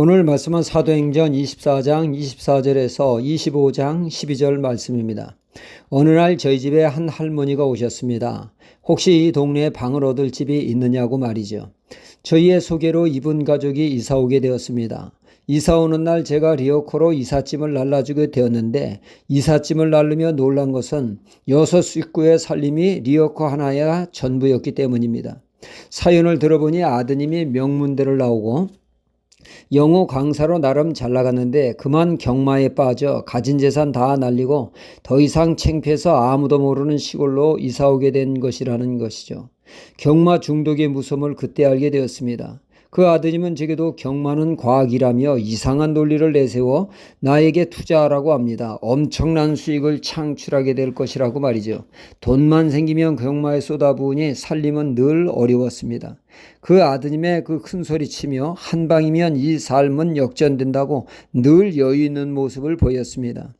오늘 말씀은 사도행전 24장 24절에서 25장 12절 말씀입니다. 어느 날 저희 집에 한 할머니가 오셨습니다. 혹시 이 동네에 방을 얻을 집이 있느냐고 말이죠. 저희의 소개로 이분 가족이 이사 오게 되었습니다. 이사 오는 날 제가 리어커로 이삿짐을 날라주게 되었는데 이삿짐을 날르며 놀란 것은 여섯 식구의 살림이 리어커 하나야 전부였기 때문입니다. 사연을 들어보니 아드님이 명문대를 나오고 영어 강사로 나름 잘 나갔는데 그만 경마에 빠져 가진 재산 다 날리고 더 이상 창피해서 아무도 모르는 시골로 이사 오게 된 것이라는 것이죠. 경마 중독의 무서움을 그때 알게 되었습니다. 그 아드님은 제게도 경마는 과학이라며 이상한 논리를 내세워 나에게 투자하라고 합니다. 엄청난 수익을 창출하게 될 것이라고 말이죠. 돈만 생기면 경마에 쏟아부으니 살림은 늘 어려웠습니다. 그 아드님의 그 큰 소리치며 한 방이면 이 삶은 역전된다고 늘 여유 있는 모습을 보였습니다.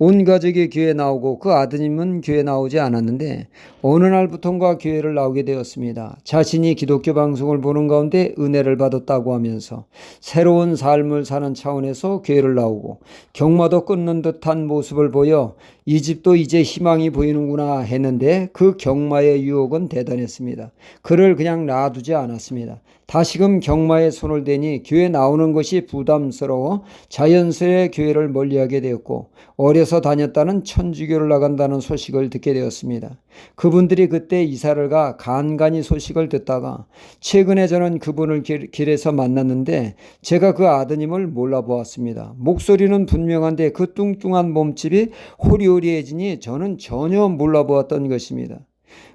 온 가족이 교회 나오고 그 아드님은 교회 나오지 않았는데 어느 날부턴가 교회를 나오게 되었습니다. 자신이 기독교 방송을 보는 가운데 은혜를 받았다고 하면서 새로운 삶을 사는 차원에서 교회를 나오고 경마도 끊는 듯한 모습을 보여 이 집도 이제 희망이 보이는구나 했는데 그 경마의 유혹은 대단했습니다. 그를 그냥 놔두지 않았습니다. 다시금 경마에 손을 대니 교회 나오는 것이 부담스러워 자연스레 교회를 멀리하게 되었고 어려서 다녔다는 천주교를 나간다는 소식을 듣게 되었습니다. 그분들이 그때 이사를 가 간간히 소식을 듣다가 최근에 저는 그분을 길, 길에서 만났는데 제가 그 아드님을 몰라보았습니다. 목소리는 분명한데 그 뚱뚱한 몸집이 호리호리해지니 저는 전혀 몰라보았던 것입니다.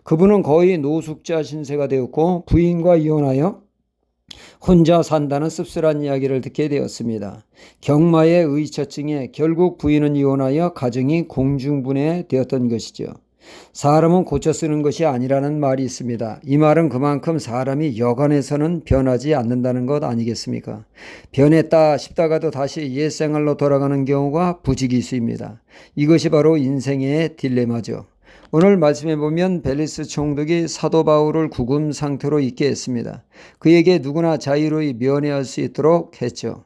그분은 거의 노숙자 신세가 되었고 부인과 이혼하여 혼자 산다는 씁쓸한 이야기를 듣게 되었습니다. 경마의 의처증에 결국 부인은 이혼하여 가정이 공중분해 되었던 것이죠. 사람은 고쳐 쓰는 것이 아니라는 말이 있습니다. 이 말은 그만큼 사람이 여간에서는 변하지 않는다는 것 아니겠습니까? 변했다 싶다가도 다시 옛생활로 돌아가는 경우가 부지기수입니다. 이것이 바로 인생의 딜레마죠. 오늘 말씀해 보면 벨리스 총독이 사도 바울을 구금 상태로 있게 했습니다. 그에게 누구나 자유로이 면회할 수 있도록 했죠.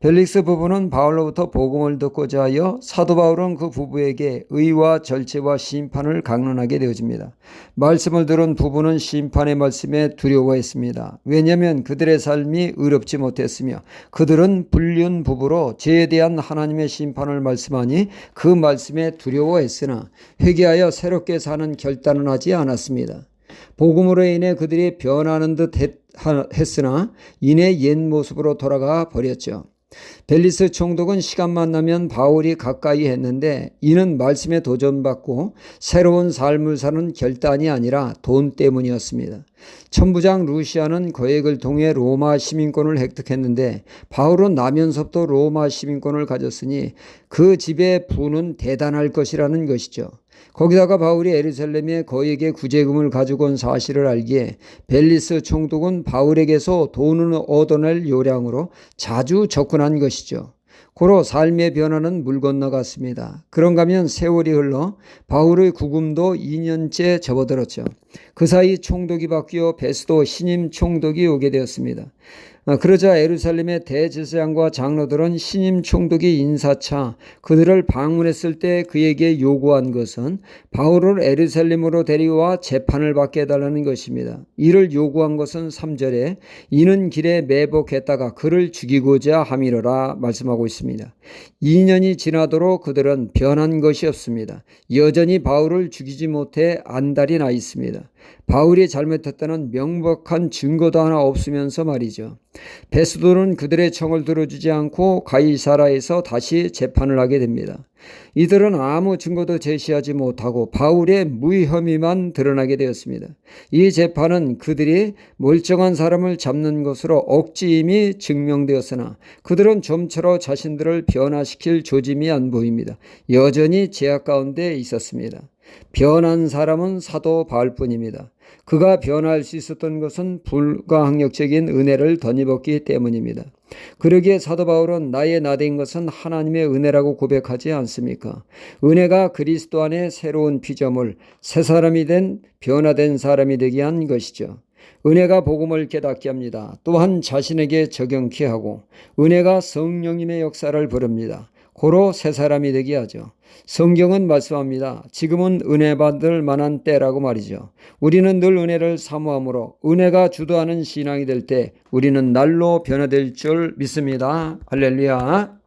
벨릭스 부부는 바울로부터 복음을 듣고자 하여 사도 바울은 그 부부에게 의와 절제와 심판을 강론하게 되어집니다. 말씀을 들은 부부는 심판의 말씀에 두려워했습니다. 왜냐하면 그들의 삶이 의롭지 못했으며 그들은 불륜 부부로 죄에 대한 하나님의 심판을 말씀하니 그 말씀에 두려워했으나 회개하여 새롭게 사는 결단은 하지 않았습니다. 복음으로 인해 그들이 변하는 듯 했으나 이내 옛 모습으로 돌아가 버렸죠. 벨리스 총독은 시간만 나면 바울이 가까이 했는데 이는 말씀에 도전받고 새로운 삶을 사는 결단이 아니라 돈 때문이었습니다. 천부장 루시아는 거액을 통해 로마 시민권을 획득했는데 바울은 나면서부터 로마 시민권을 가졌으니 그 집의 부는 대단할 것이라는 것이죠. 거기다가 바울이 에르살렘에 거액의 구제금을 가지고 온 사실을 알기에 벨리스 총독은 바울에게서 돈을 얻어낼 요량으로 자주 접근한 것이죠. 고로 삶의 변화는 물 건너갔습니다. 그런가 하면 세월이 흘러 바울의 구금도 2년째 접어들었죠. 그 사이 총독이 바뀌어 베스도 신임 총독이 오게 되었습니다. 어, 그러자 에루살렘의 대제사장과 장로들은 신임 총독이 인사차 그들을 방문했을 때 그에게 요구한 것은 바울을 에루살렘으로 데리와 재판을 받게 해달라는 것입니다. 이를 요구한 것은 3절에 이는 길에 매복했다가 그를 죽이고자 함이로라 말씀하고 있습니다. 2년이 지나도록 그들은 변한 것이 없습니다. 여전히 바울을 죽이지 못해 안달이 나 있습니다. 바울이 잘못했다는 명백한 증거도 하나 없으면서 말이죠. 베스도는 그들의 청을 들어주지 않고 가이사라에서 다시 재판을 하게 됩니다. 이들은 아무 증거도 제시하지 못하고 바울의 무혐의만 드러나게 되었습니다. 이 재판은 그들이 멀쩡한 사람을 잡는 것으로 억지임이 증명되었으나 그들은 좀처럼 자신들을 변화시킬 조짐이 안 보입니다. 여전히 제약 가운데 있었습니다. 변한 사람은 사도 바울뿐입니다. 그가 변할 수 있었던 것은 불가항력적인 은혜를 덧입었기 때문입니다. 그러기에 사도 바울은 나의 나된 것은 하나님의 은혜라고 고백하지 않습니까? 은혜가 그리스도 안에 새로운 피조물, 새 사람이 된 변화된 사람이 되게 한 것이죠. 은혜가 복음을 깨닫게 합니다. 또한 자신에게 적용케 하고 은혜가 성령님의 역사를 부릅니다. 고로 새 사람이 되게 하죠. 성경은 말씀합니다. 지금은 은혜 받을 만한 때라고 말이죠. 우리는 늘 은혜를 사모함으로 은혜가 주도하는 신앙이 될 때 우리는 날로 변화될 줄 믿습니다. 할렐루야.